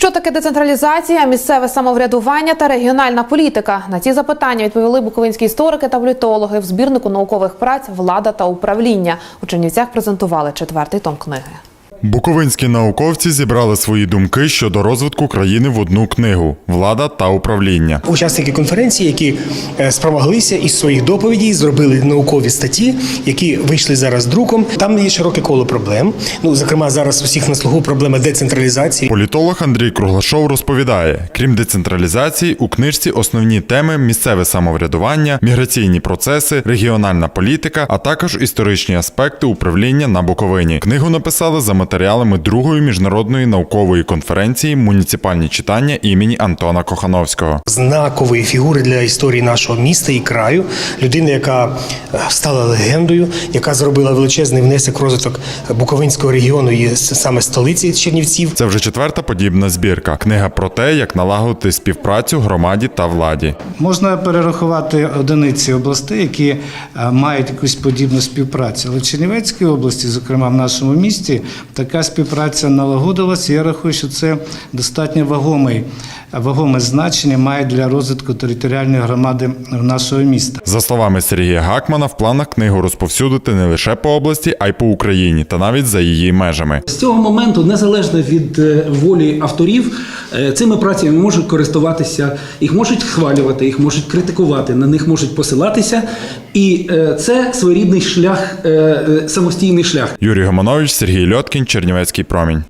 Що таке децентралізація, місцеве самоврядування та регіональна політика? На ці запитання відповіли буковинські історики та політологи в збірнику наукових праць Влада та управління. У Чернівцях презентували четвертий том книги. Буковинські науковці зібрали свої думки щодо розвитку країни в одну книгу Влада та управління. Учасники конференції, які е, спромоглися із своїх доповідей, зробили наукові статті, які вийшли зараз друком. Там є широке коло проблем. Ну, зокрема, зараз усіх на слуху проблема децентралізації. Політолог Андрій Круглашов розповідає: крім децентралізації, у книжці основні теми місцеве самоврядування, міграційні процеси, регіональна політика, а також історичні аспекти управління на Буковині. Книгу написали за матеріалами другої міжнародної наукової конференції Муніципальні читання імені Антона Кохановського. Знакової фігури для історії нашого міста і краю, людина, яка е, стала легендою, яка зробила величезний внесок в розвиток Буковинського регіону і саме столиці Чернівців. Це вже четверта подібна збірка. Книга про те, як налагодити співпрацю громаді та владі. Можна перерахувати одиниці областей, які е, мають якусь подібну співпрацю. Але в Чернівецькій області, зокрема в нашому місті, така співпраця налагодилася. Я рахую, що це достатньо вагомий, вагоме значення має для розвитку територіальної громади нашого міста. За словами Сергія Гакмана, в планах книгу розповсюдити не лише по області, а й по Україні та навіть за її межами. З цього моменту, незалежно від е, волі авторів, цими працями можуть користуватися, їх можуть хвалювати, їх можуть критикувати, на них можуть посилатися. І е, це своєрідний шлях, е, е, самостійний шлях. Юрій Гомонович, Сергій Льоткін, Чернівецький промінь.